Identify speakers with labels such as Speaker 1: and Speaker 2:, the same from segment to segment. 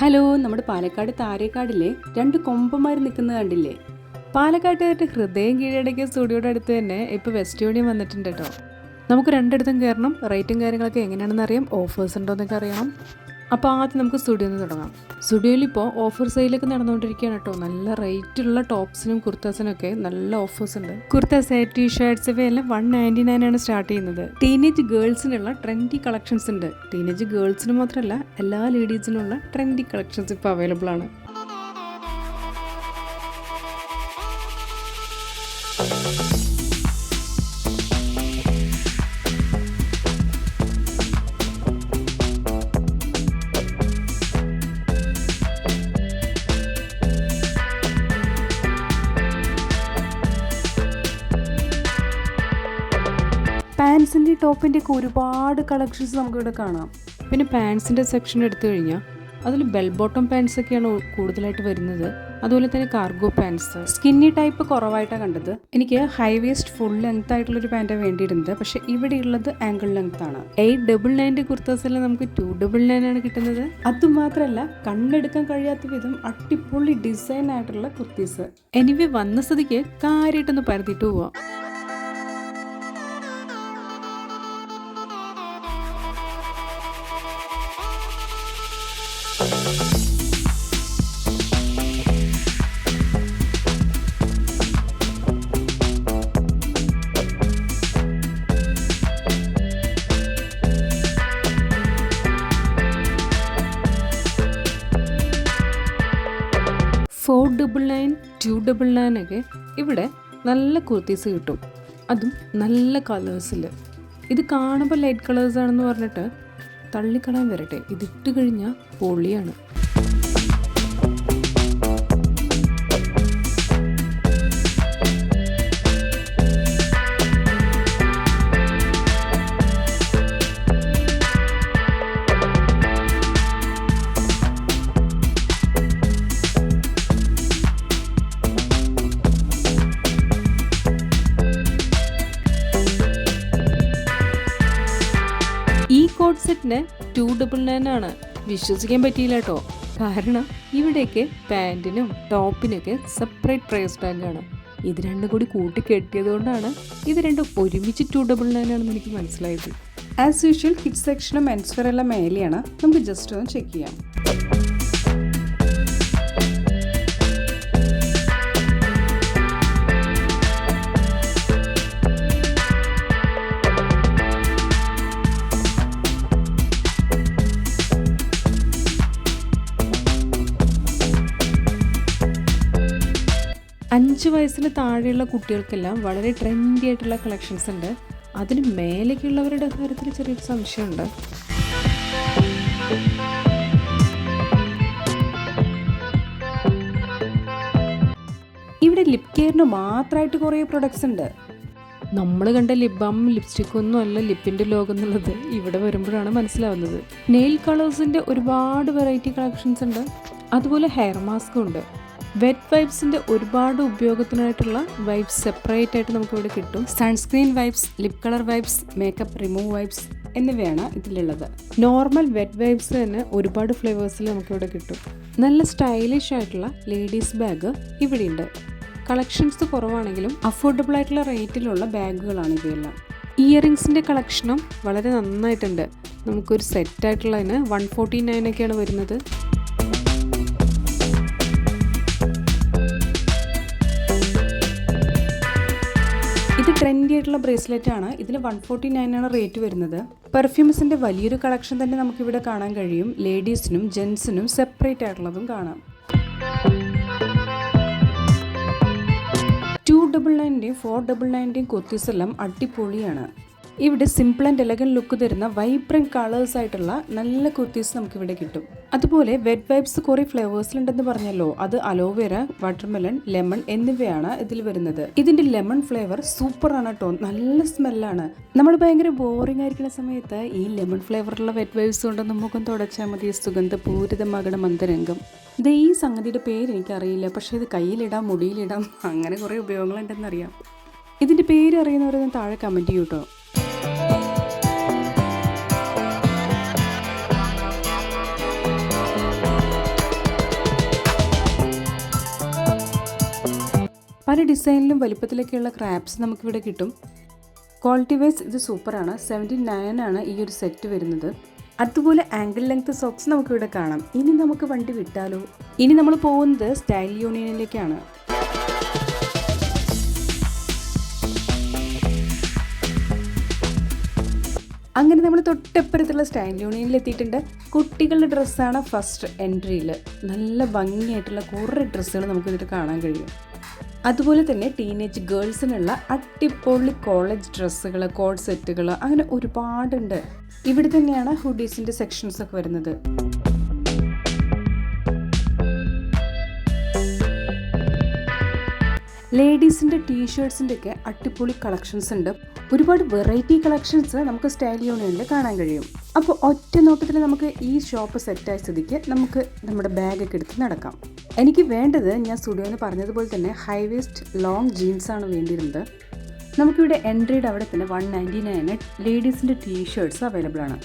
Speaker 1: Hello നമ്മുടെ പാലക്കാട് താരേക്കാടിലെ രണ്ട് കൊമ്പന്മാർ നിൽക്കുന്നത് കണ്ടില്ലേ? പാലക്കാട്ടുകാരുടെ ഹൃദയം കീഴടക്കിയ സ്റ്റുഡിയോയുടെ അടുത്ത് തന്നെ ഇപ്പോൾ വെസ്റ്റ് യൂണിയൻ വന്നിട്ടുണ്ട് കേട്ടോ നമുക്ക് രണ്ടിടത്തും കയറണം റേറ്റും കാര്യങ്ങളൊക്കെ എങ്ങനെയാണെന്ന് അറിയാം ഓഫേഴ്സ് ഉണ്ടോ എന്നൊക്കെ അറിയണം. അപ്പോൾ ആദ്യം നമുക്ക് സ്റ്റുഡിയോ നിന്ന് തുടങ്ങാം. സ്റ്റുഡിയോയിൽ ഇപ്പോൾ ഓഫർ സെയിലൊക്കെ നടന്നുകൊണ്ടിരിക്കുകയാണ് കേട്ടോ. നല്ല റേറ്റുള്ള ടോപ്സിനും കുർത്താസിനും ഒക്കെ നല്ല ഓഫേഴ്സ് ഉണ്ട്. കുർത്താസ് ടീ ഷർട്ട്സ് ഇവയെല്ലാം വൺ നയന്റി നയൻ ആണ് സ്റ്റാർട്ട് ചെയ്യുന്നത്. ടീനേജ് ഗേൾസിനുള്ള ട്രെൻഡി കളക്ഷൻസ് ഉണ്ട്. ടീനേജ് ഗേൾസിന് മാത്രമല്ല എല്ലാ ലേഡീസിനുള്ള ട്രെൻഡി കളക്ഷൻസ് ഇപ്പോൾ അവൈലബിൾ ആണ്. പാൻസിന്റെ ടോപ്പിന്റെ ഒക്കെ ഒരുപാട് കളക്ഷൻസ് നമുക്കിവിടെ കാണാം. പിന്നെ പാൻസിന്റെ സെക്ഷൻ എടുത്തു കഴിഞ്ഞാൽ അതിൽ ബെൽ ബോട്ടം പാൻസ് ഒക്കെയാണ് കൂടുതലായിട്ട് വരുന്നത്. അതുപോലെ തന്നെ കാർഗോ പാൻസ് സ്കിന്നി ടൈപ്പ് കുറവായിട്ടാണ് കണ്ടത്. എനിക്ക് ഹൈ വേസ്റ്റ് ഫുൾ ലെങ്ത് ആയിട്ടുള്ള ഒരു പാന്റാണ് വേണ്ടിയിരുന്നത് പക്ഷെ ഇവിടെ ഉള്ളത് ആംഗിൾ ലെങ്ത് ആണ് എയ്റ്റ് ഡബിൾ നയന്റെ കുർത്തസെല്ലാം നമുക്ക് ടു ഡബിൾ നയൻ ആണ് കിട്ടുന്നത്? അതുമാത്രമല്ല കണ്ണെടുക്കാൻ കഴിയാത്ത വിധം അടിപൊളി ഡിസൈൻ ആയിട്ടുള്ള കുർത്തീസ്. എനിവേ വന്ന സ്ഥിതിക്ക് കാര്യമായിട്ടൊന്ന് പരത്തിയിട്ട് പോവാം. ടു ഡബിൾ നയനൊക്കെ ഇവിടെ നല്ല കുർത്തീസ് കിട്ടും. അതും നല്ല കളേഴ്സിൽ ഇത് കാണുമ്പോൾ ലൈറ്റ് കളേഴ്സ് ആണെന്ന് പറഞ്ഞിട്ട് തള്ളിക്കളയാൻ വരട്ടെ. ഇതിട്ട് കഴിഞ്ഞാൽ പൊളിയാണ്. ഈ കോഡ് സെറ്റിന് ടു ഡബിൾ നയൻ ആണ്. വിശ്വസിക്കാൻ പറ്റിയില്ല കേട്ടോ കാരണം ഇവിടെയൊക്കെ പാന്റിനും ടോപ്പിനൊക്കെ സെപ്പറേറ്റ് പ്രൈസ് ടാഗാണ് ഇത് രണ്ടും കൂടി കൂട്ടി കെട്ടിയത് കൊണ്ടാണ് ഇത് രണ്ടും ഒരുമിച്ച് ടു ഡബിൾ നയൻ ആണെന്ന് എനിക്ക് മനസ്സിലായത്. ആസ് യൂഷ്വൽ കിഡ്സ് സെക്ഷനും മെൻസ്വെയർ എല്ലാം മേലെയാണ്. നമുക്ക് ജസ്റ്റ് ഒന്ന് ചെക്ക് ചെയ്യാം. അഞ്ച് വയസ്സിന് താഴെയുള്ള കുട്ടികൾക്കെല്ലാം വളരെ ട്രെൻഡി ആയിട്ടുള്ള കളക്ഷൻസ് ഉണ്ട്. അതിന് മേലേക്കുള്ളവരുടെ കാര്യത്തിൽ ചെറിയൊരു സംശയമുണ്ട്. ഇവിടെ ലിപ് കെയറിന് മാത്രമായിട്ട് കുറേ പ്രൊഡക്ട്സ് ഉണ്ട്. നമ്മൾ കണ്ട ലിപ് ബാമും ലിപ്സ്റ്റിക് ഒന്നും അല്ല ലിപ്പിന്റെ ലോകം എന്നുള്ളത് ഇവിടെ വരുമ്പോഴാണ് മനസ്സിലാവുന്നത്. നെയിൽ കളേഴ്സിന്റെ ഒരുപാട് വെറൈറ്റി കളക്ഷൻസ് ഉണ്ട്. അതുപോലെ ഹെയർ മാസ്കും ഉണ്ട്. വെറ്റ് വൈബ്സിന്റെ ഒരുപാട് ഉപയോഗത്തിനായിട്ടുള്ള വൈബ്സ് സെപ്പറേറ്റ് ആയിട്ട് നമുക്ക് ഇവിടെ കിട്ടും. Sunscreen wipes lip colour wipes makeup remove wipes എന്നിവയാണ് ഇതിലുള്ളത്. നോർമൽ വെറ്റ് വൈബ്സ് തന്നെ ഒരുപാട് ഫ്ലേവേഴ്സിൽ നമുക്കിവിടെ കിട്ടും. നല്ല സ്റ്റൈലിഷ് ആയിട്ടുള്ള ലേഡീസ് ബാഗ് ഇവിടെയുണ്ട്. കളക്ഷൻസ് കുറവാണെങ്കിലും അഫോർഡബിൾ ആയിട്ടുള്ള റേറ്റിലുള്ള ബാഗുകളാണ് ഇവയെല്ലാം. ഇയറിങ്സിന്റെ കളക്ഷനും വളരെ നന്നായിട്ടുണ്ട്. നമുക്കൊരു സെറ്റ് ആയിട്ടുള്ളതിന് വൺ ഫോർട്ടി നയൻ ഒക്കെയാണ് വരുന്നത്. ഇത് ട്രെൻഡി ആയിട്ടുള്ള ബ്രേസ്ലെറ്റ് ആണ്. ഇതിന് വൺ ഫോർട്ടി നയൻ ആണ് റേറ്റ് വരുന്നത്. പെർഫ്യൂംസിന്റെ വലിയൊരു കളക്ഷൻ തന്നെ നമുക്ക് ഇവിടെ കാണാൻ കഴിയും. ലേഡീസിനും ജെൻസിനും സെപ്പറേറ്റ് ആയിട്ടുള്ളതും കാണാം. ടു ഡബിൾ നയന്റെയും ഫോർ ഡബിൾ നയന്റെയും കൊത്തിസെല്ലാം അടിപൊളിയാണ്. ഇവിടെ സിമ്പിൾ ആൻഡ് എലഗൻ ലുക്ക് തരുന്ന വൈബ്രന്റ് കളേഴ്സ് ആയിട്ടുള്ള നല്ല കുർത്തീസ് നമുക്കിവിടെ കിട്ടും. അതുപോലെ വെറ്റ് വൈബ്സ് കുറേ ഫ്ലേവേഴ്സിലുണ്ടെന്ന് പറഞ്ഞല്ലോ. അത് അലോവേര വാട്ടർമെലൺ ലെമൺ എന്നിവയാണ് ഇതിൽ വരുന്നത്. ഇതിന്റെ ലെമൺ ഫ്ലേവർ സൂപ്പർ ആണ് കേട്ടോ നല്ല സ്മെല്ലാണ് നമ്മൾ ഭയങ്കര ബോറിംഗ് ആയിരിക്കുന്ന സമയത്ത് ഈ ലെമൺ ഫ്ലേവറുള്ള വെറ്റ് വൈബ്സ് കൊണ്ട് മുഖം തുടച്ചാൽ മതി. സുഗന്ധപൂരിതമാകണ മന്ദരംഗം. ഇത് ഈ സംഗതിയുടെ പേര് എനിക്കറിയില്ല. പക്ഷേ ഇത് കയ്യിലിടാം മുടിയിലിടാം അങ്ങനെ കുറേ ഉപയോഗങ്ങളുണ്ടെന്നറിയാം. ഇതിന്റെ പേര് അറിയുന്നവരൊന്ന് താഴെ കമന്റ് ചെയ്യൂ
Speaker 2: പല ഡിസൈനിലും വലിപ്പത്തിലൊക്കെയുള്ള ക്രാപ്സ് നമുക്കിവിടെ കിട്ടും. ക്വാളിറ്റി വൈസ് ഇത് സൂപ്പറാണ്. സെവന്റി ആണ് ഈ ഒരു സെറ്റ് വരുന്നത്. അതുപോലെ ആംഗിൾ ലെങ്ത് സോക്സ് നമുക്കിവിടെ കാണാം. ഇനി നമുക്ക് വണ്ടി വിട്ടാലോ? ഇനി നമ്മൾ പോകുന്നത് സ്റ്റൈൽ യൂണിയനിലേക്കാണ്. അങ്ങനെ നമ്മൾ തൊട്ടപ്പുറത്തുള്ള സ്റ്റൈൽ യൂണിയനിൽ എത്തിയിട്ടുണ്ട് കുട്ടികളുടെ ഡ്രസ്സാണ് ഫസ്റ്റ് എൻട്രിയിൽ നല്ല ഭംഗിയായിട്ടുള്ള കുറേ ഡ്രസ്സുകൾ നമുക്ക് ഇതിൽ കാണാൻ കഴിയും. അതുപോലെ തന്നെ ടീനേജ് ഗേൾസിനുള്ള അടിപൊളി കോളേജ് ഡ്രസ്സുകൾ കോഡ് സെറ്റുകൾ അങ്ങനെ ഒരുപാടുണ്ട്. ഇവിടെ തന്നെയാണ് ഹുഡീസിന്റെ സെക്ഷൻസ് ഒക്കെ വരുന്നത്. ലേഡീസിന്റെ ടീഷർട്സിന്റെ ഒക്കെ അടിപൊളി കളക്ഷൻസ് ഉണ്ട്. ഒരുപാട് വെറൈറ്റി കളക്ഷൻസ് നമുക്ക് സ്റ്റൈൽ യൂണിയനിൽ കാണാൻ കഴിയും. അപ്പോൾ ഒറ്റ നോട്ടത്തിൽ നമുക്ക് ഈ ഷോപ്പ് സെറ്റായ സ്ഥിതിക്ക് നമുക്ക് നമ്മുടെ ബാഗൊക്കെ എടുത്ത് നടക്കാം. എനിക്ക് വേണ്ടത് ഞാൻ സ്റ്റുഡിയോന്ന് പറഞ്ഞതുപോലെ തന്നെ ഹൈ വേസ്റ്റ് ലോങ് ജീൻസാണ് വേണ്ടിയിരുന്നത്. നമുക്കിവിടെ എൻട്രിയുടെ അവിടെ തന്നെ വൺ നയന്റി നയന് ലേഡീസിന്റെ ടീ ഷർട്ട്സ് അവൈലബിൾ ആണ്.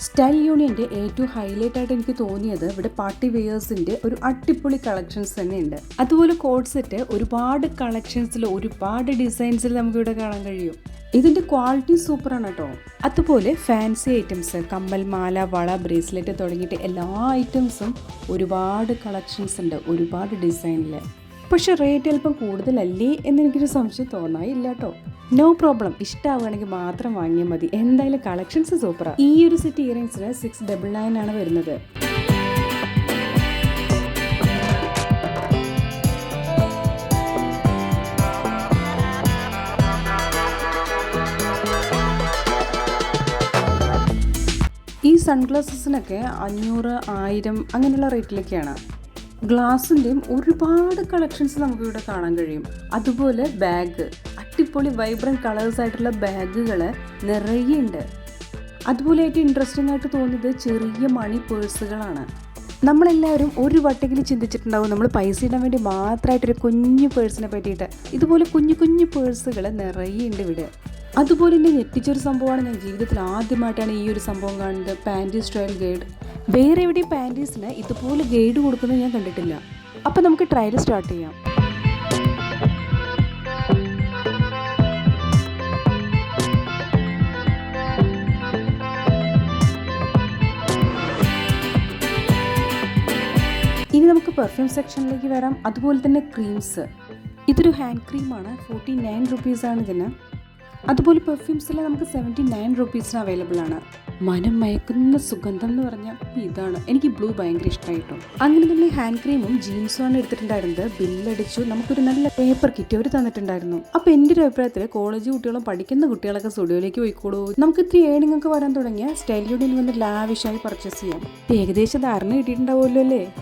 Speaker 2: സ്റ്റൈൽ യൂണിയന്റെ ഏറ്റവും ഹൈലൈറ്റ് ആയിട്ട് എനിക്ക് തോന്നിയത് ഇവിടെ പാർട്ടി വെയേഴ്സിന്റെ ഒരു അടിപൊളി കളക്ഷൻസ് തന്നെയുണ്ട്. അതുപോലെ കോഡ് സെറ്റ് ഒരുപാട് കളക്ഷൻസിൽ ഒരുപാട് ഡിസൈൻസിൽ നമുക്കിവിടെ കാണാൻ കഴിയും. ഇതിന്റെ ക്വാളിറ്റി സൂപ്പറാണ് കേട്ടോ അതുപോലെ ഫാൻസി ഐറ്റംസ് കമ്മൽ മാല വള ബ്രേസ്ലെറ്റ് തുടങ്ങിയിട്ട് എല്ലാ ഐറ്റംസും ഒരുപാട് കളക്ഷൻസ് ഉണ്ട് ഒരുപാട് ഡിസൈനിൽ പക്ഷെ റേറ്റ് അല്പം കൂടുതലല്ലേ എന്ന് എനിക്കൊരു സംശയം തോന്നായില്ല കേട്ടോ നോ പ്രോബ്ലം ഇഷ്ടമാവുകയാണെങ്കിൽ മാത്രം വാങ്ങിയാൽ മതി. എന്തായാലും കളക്ഷൻസ് സൂപ്പറാണ് ഈ ഒരു സെറ്റ് ഇയറിങ്സിന് സിക്സ് ഡബിൾ നയൻ ആണ് വരുന്നത്. സൺഗ്ലാസസിനൊക്കെ അഞ്ഞൂറ് ആയിരം അങ്ങനെയുള്ള റേറ്റിലൊക്കെയാണ്. ഗ്ലാസിന്റെയും ഒരുപാട് കളക്ഷൻസ് നമുക്ക് ഇവിടെ കാണാൻ കഴിയും. അതുപോലെ ബാഗ് അടിപൊളി വൈബ്രന്റ് കളേഴ്സ് ആയിട്ടുള്ള ബാഗുകൾ നിറയെ ഉണ്ട്. അതുപോലെ ഏറ്റവും ഇൻട്രസ്റ്റിംഗ് ആയിട്ട് തോന്നിയത് ചെറിയ മണി പേഴ്സുകളാണ് നമ്മളെല്ലാവരും ഒരു വട്ടെങ്കിലും ചിന്തിച്ചിട്ടുണ്ടാവും നമ്മൾ പൈസ ഇടാൻ വേണ്ടി മാത്രമായിട്ടൊരു കുഞ്ഞു പേഴ്സിനെ പറ്റിയിട്ട്. ഇതുപോലെ കുഞ്ഞു കുഞ്ഞു പേഴ്സുകൾ നിറയെ ഉണ്ട് ഇവിടെ. അതുപോലെ തന്നെ ഞെട്ടിച്ചൊരു സംഭവമാണ് ഞാൻ ജീവിതത്തിൽ ആദ്യമായിട്ടാണ് ഈ ഒരു സംഭവം കാണുന്നത്. പാന്റി സ്റ്റൈൽ ഗൈഡ് വേറെ എവിടെയും പാന്റീസിന് ഇതുപോലെ ഗൈഡ് കൊടുക്കുന്നത് ഞാൻ കണ്ടിട്ടില്ല. അപ്പം നമുക്ക് ട്രയൽ സ്റ്റാർട്ട് ചെയ്യാം. ഇനി നമുക്ക് പെർഫ്യൂം സെക്ഷനിലേക്ക് വരാം. അതുപോലെ തന്നെ ക്രീംസ് ഇതൊരു ഹാൻഡ് ക്രീമാണ് ഫോർട്ടി നയൻ റുപ്പീസാണ് ഇതിന്. അതുപോലെ പെർഫ്യൂംസിൽ നമുക്ക് സെവന്റി നയൻ റുപ്പീസിന് അവൈലബിൾ ആണ്. മനം മയക്കുന്ന സുഗന്ധം എന്ന് പറഞ്ഞാൽ ഇതാണ്. എനിക്ക് ബ്ലൂ ഭയങ്കര ഇഷ്ടമായിട്ടോ അങ്ങനെ നമ്മൾ ഹാൻഡ് ക്രീമും ജീൻസും ആണ് എടുത്തിട്ടുണ്ടായിരുന്നത്. ബില്ലടിച്ചു നമുക്കൊരു നല്ല പേപ്പർ കിറ്റ് അവർ തന്നിട്ടുണ്ടായിരുന്നു. അപ്പോൾ എന്റെ ഒരു അഭിപ്രായത്തിൽ കോളേജ് കുട്ടികളും പഠിക്കുന്ന കുട്ടികളൊക്കെ സ്റ്റുഡിയോയിലേക്ക് പോയിക്കോളൂ. നമുക്ക് ഇത്തിരി ഏണിംഗ് ഒക്കെ വരാൻ തുടങ്ങിയ സ്റ്റൈൽ യൂണിയൻ വന്ന് ലാവിഷായി പർച്ചേസ് ചെയ്യാം. ഏകദേശം ധാരണ കിട്ടിയിട്ടുണ്ടാവുമല്ലോ അല്ലേ?